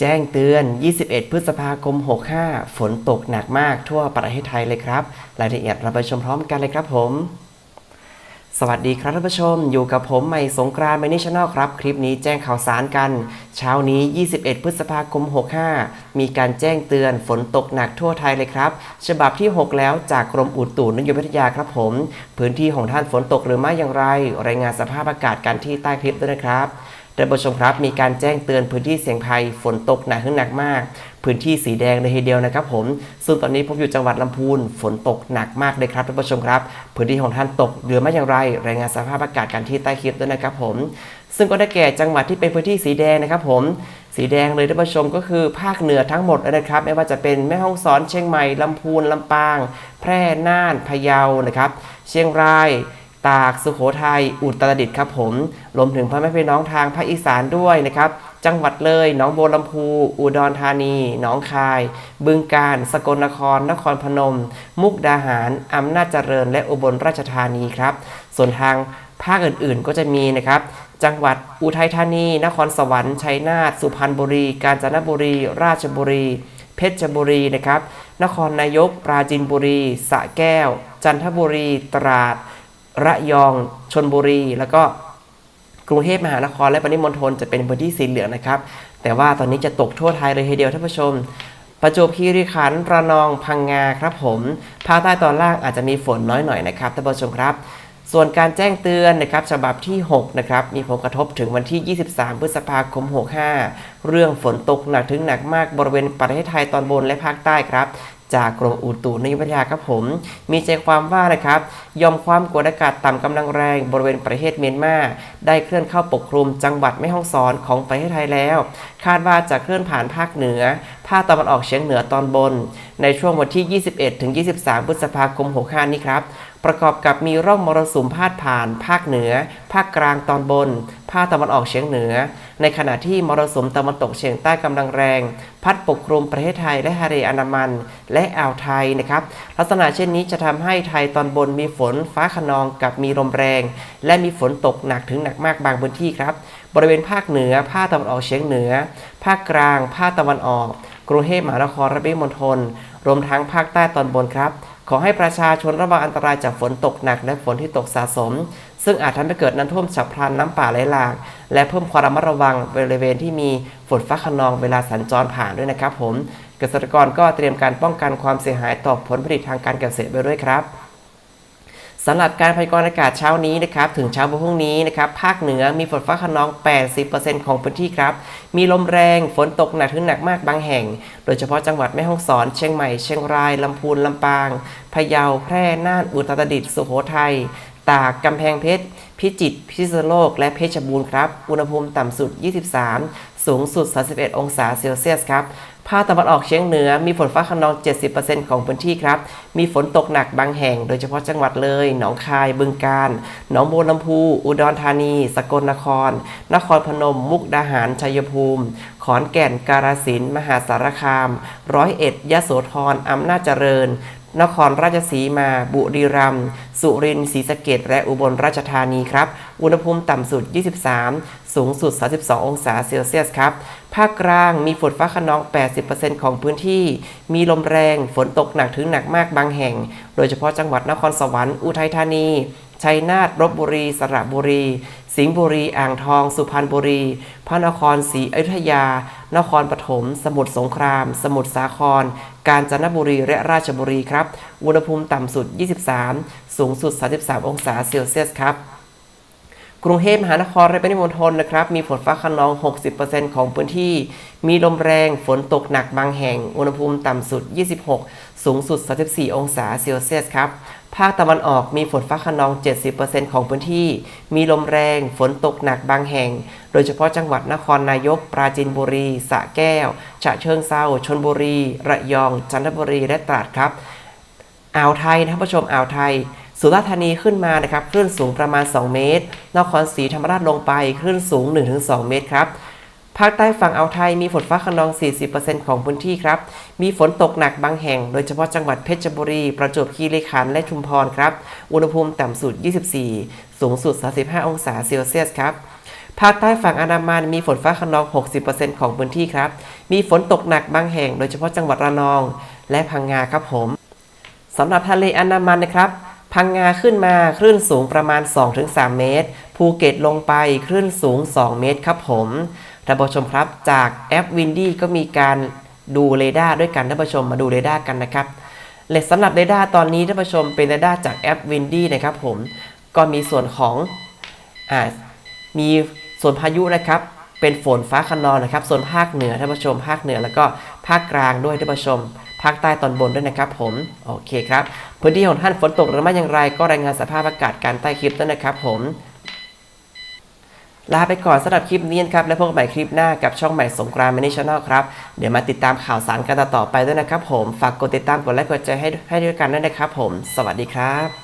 แจ้งเตือน 21 พฤษภาคม 65 ฝนตกหนักมากทั่วประเทศไทยเลยครับ รายละเอียดเราไปชมพร้อมกันเลยครับผม สวัสดีครับท่านผู้ชม อยู่กับผมใหม่สงกรานต์มินิชแนลครับ คลิปนี้แจ้งข่าวสารกัน เช้านี้ 21 พฤษภาคม 65 มีการแจ้งเตือนฝนตกหนักทั่วไทยเลยครับ ฉบับที่ 6 แล้วจากกรมอุตุนิยมวิทยาครับผม พื้นที่ของท่านฝนตกหรือไม่อย่างไร รายงานสภาพอากาศกันที่ใต้คลิปด้วยนะครับ ท่านผู้ชมครับมีการแจ้งเตือนพื้นที่เสี่ยงภัยฝนตกหนักถึงหนักมาก พื้นที่สีแดงเลยทีเดียวนะครับผมซึ่งตอนนี้ผมอยู่จังหวัดลำพูนฝนตกหนักมากเลยครับท่านผู้ชมครับ พื้นที่ของท่านตกหรือไม่อย่างไร รายงานสภาพอากาศกันที่ใต้คลิปด้วยนะครับผม ซึ่งก็ได้แก่จังหวัดที่เป็นพื้นที่สีแดงนะครับผมสีแดงเลยท่านผู้ชมก็คือภาคเหนือทั้งหมดเลยนะครับ ไม่ว่าจะเป็นแม่ฮ่องสอนเชียงใหม่ลำพูนลำปาง แพร่น่านพะเยานะครับ เชียงราย ตากสุโขทัยอุตรดิตถ์ครับผมรวมถึงพ่อแม่พี่น้องทางภาคอีสานด้วยนะครับ จังหวัดเลยหนองบัวลำพู อุดรธานีหนองคาย บึงกาฬสกลนคร นครพนม มุกดาหารอำนาจเจริญ และอุบลราชธานีครับ ส่วนทางภาคอื่นๆก็จะมีนะครับ จังหวัดอุทัยธานี นครสวรรค์ชัยนาทสุพรรณบุรี กาญจนบุรี ราชบุรี เพชรบุรีนะครับ นครนายก ปราจีนบุรีสระแก้ว จันทบุรี ตราด ระยองชนบุรี แล้วก็กรุงเทพมหานครและปริมณฑลจะเป็นพื้นที่สีเหลืองนะครับ แต่ว่าตอนนี้จะตกทั่วไทยเลยทีเดียวท่านผู้ชม ประจวบคีรีขันธ์ระนองพังงาครับผมภาคใต้ตอนล่างอาจจะมีฝนน้อยหน่อยนะครับท่านผู้ชมครับ ส่วนการแจ้งเตือนนะครับฉบับที่6นะครับมีผลกระทบถึงวันที่ 23 พฤษภาคม 65 เรื่องฝนตกหนักถึงหนักมากบริเวณประเทศไทยตอนบนและภาคใต้ครับ จากกรมอุตุนิยมวิทยาครับผม มีใจความว่านะครับยอมความกดอากาศต่ำกำลังแรงบริเวณประเทศเมียนมาได้เคลื่อนเข้าปกคลุมจังหวัดแม่ฮ่องสอนของประเทศไทยแล้ว คาดว่าจะเคลื่อนผ่านภาคเหนือภาคตะวันออกเฉียงเหนือตอนบน ในช่วงวันที่ 21-23 พฤษภาคม65นี้ครับประกอบกับมีร่องมรสุมพาดผ่าน ภาคเหนือ ภาคกลางตอนบน ภาคตะวันออกเฉียงเหนือในขณะที่มรสุมตะวันตกเฉียงใต้กำลังแรง พัดปกคลุมประเทศไทยและทะเลอันามัน และอ่าวไทยนะครับลักษณะเช่นนี้จะทำให้ไทยตอนบนมีฝนฟ้าขนองกับมีลมแรง และมีฝนตกหนักถึงหนักมากบางพื้นที่ครับบริเวณภาคเหนือ ภาคตะวันออกเฉียงเหนือ ภาคกลาง ภาคตะวันออก กรุงเทพมหานครและปริมณฑลรวมทั้งภาคใต้ตอนบนครับ ขอให้ประชาชนระวังอันตรายจากฝนตกหนักและฝนที่ตกสะสม ซึ่งอาจทำให้เกิดน้ำท่วมฉับพลันน้ำป่าไหลหลาก และเพิ่มความระมัดระวังบริเวณที่มีฝนฟ้าขนองเวลาสัญจรผ่านด้วยนะครับผม เกษตรกรก็เตรียมการป้องกันความเสียหายต่อผลผลิตทางการเกษตรไปด้วยครับสำหรับการพยากรณ์อากาศเช้านี้นะครับถึงเช้าวันพรุ่งนี้นะครับภาคเหนือมีฝนฟ้าขนอง 80%ของพื้นที่ครับ มีลมแรงฝนตกหนักถึงหนักมากบางแห่ง โดยเฉพาะจังหวัดแม่ฮ่องสอน เชียงใหม่ เชียงรายลำพูนลำปางพะเยาแพร่น่านอุตรดิตถ์สุโขทัย ตากกำแพงเพชร พิจิตร พิษณุโลก และเพชรบูรณ์ครับ อุณหภูมิต่ำสุด 23 สูงสุด 31 องศาเซลเซียสครับภาคตะวันออกเฉียงเหนือมีฝนฟ้าขนอง 70%ของพื้นที่ครับ มีฝนตกหนักบางแห่ง โดยเฉพาะจังหวัดเลย หนองคาย บึงกาฬ หนองบัวลำพู อุดรธานี สกลนคร นครพนม มุกดาหาร ชัยภูมิ ขอนแก่น กาฬสินธุ์มหาสารคาม ร้อยเอ็ดยโสธร อำนาจเจริญ นครราชสีมา บุรีรัมย์ สุรินทร์ ศรีสะเกดและอุบลราชธานีครับ อุณหภูมิต่ำสุด 23 สูงสุด 32 องศาเซลเซียสครับ ภาคกลางมีฝนฟ้าขนอง 80%ของพื้นที่ มีลมแรง ฝนตกหนักถึงหนักมากบางแห่ง โดยเฉพาะจังหวัดนครสวรรค์ อุทัยธานี ชัยนาทลบบุรี สระบุรี สิงห์บุรี อ่างทอง สุพรรณบุรี พระนครศรีอยุธยา นครปฐม สมุทรสงคราม สมุทรสาคร กาญจนบุรี และราชบุรีครับ อุณหภูมิต่ำสุด 23 สูงสุด 33 องศาเซลเซียสครับ กรุงเทพมหานครและปริมณฑลนะครับ มีฝนฟ้าขนอง 60%ของพื้นที่ มีลมแรง ฝนตกหนักบางแห่ง อุณหภูมิต่ำสุด 26 สูงสุด 34 องศาเซลเซียสครับ ภาคตะวันออกมีฝนฟ้าขนอง 70%ของพื้นที่ มีลมแรง ฝนตกหนักบางแห่ง โดยเฉพาะจังหวัดนครนายก ปราจีนบุรี สระแก้ว ฉะเชิงเซาชนบุรี ระยอง จันทบุรี และตราดครับ อ่าวไทยนะครับผู้ชมอ่าวไทย สุราษฎร์ธานีขึ้นมานะครับคลื่นสูงประมาณ 2 เมตร นครศรีธรรมราชลงไปคลื่นสูง 1-2 เมตรครับภาคใต้ฝั่งอ่าวไทยมีฝนฟ้าขนอง 40%ของพื้นที่ครับ มีฝนตกหนักบางแห่ง โดยเฉพาะจังหวัดเพชรบุรี ประจวบคีรีขันธ์และชุมพรครับ อุณหภูมิต่ำสุด 24 สูงสุด 35 องศาเซลเซียสครับภาคใต้ฝั่งอันดามันมีฝนฟ้าขนอง 60%ของพื้นที่ครับ มีฝนตกหนักบางแห่ง โดยเฉพาะจังหวัดระนอง และพังงาครับผมสำหรับทะเลอันดามันนะครับ พังงาขึ้นมาคลื่นสูงประมาณ 2-3 เมตร ภูเก็ตลงไปคลื่นสูง 2 เมตรครับผมท่านผู้ชมครับจากแอปวินดี้ก็มีการดูเรดาร์ด้วยกันท่านผู้ชมมาดูเรดาร์กันนะครับและสำหรับเรดาร์ตอนนี้ท่านผู้ชมเป็นเรดาร์จากแอปวินดี้นะครับผมก็มีส่วนของอ่ามีส่วนพายุนะครับ เป็นฝนฟ้าคะนองนะครับ ส่วนภาคเหนือท่านผู้ชม ภาคเหนือแล้วก็ภาคกลางด้วยท่านผู้ชม ภาคใต้ตอนบนด้วยนะครับผมโอเคครับพื้นที่ของท่านฝนตกหรือไม่อย่างไรก็รายงานสภาพอากาศการใต้คลิปด้วยนะครับผมลาไปก่อนสำหรับคลิปนี้นะครับและพบกันใหม่คลิปหน้ากับช่องใหม่สงกรานต์มินิชแนลครับเดี๋ยวมาติดตามข่าวสารกันต่อไปด้วยนะครับผมฝากกดติดตามกดไลค์กดแชร์ให้ให้ด้วยกันด้วยนะครับผม สวัสดีครับ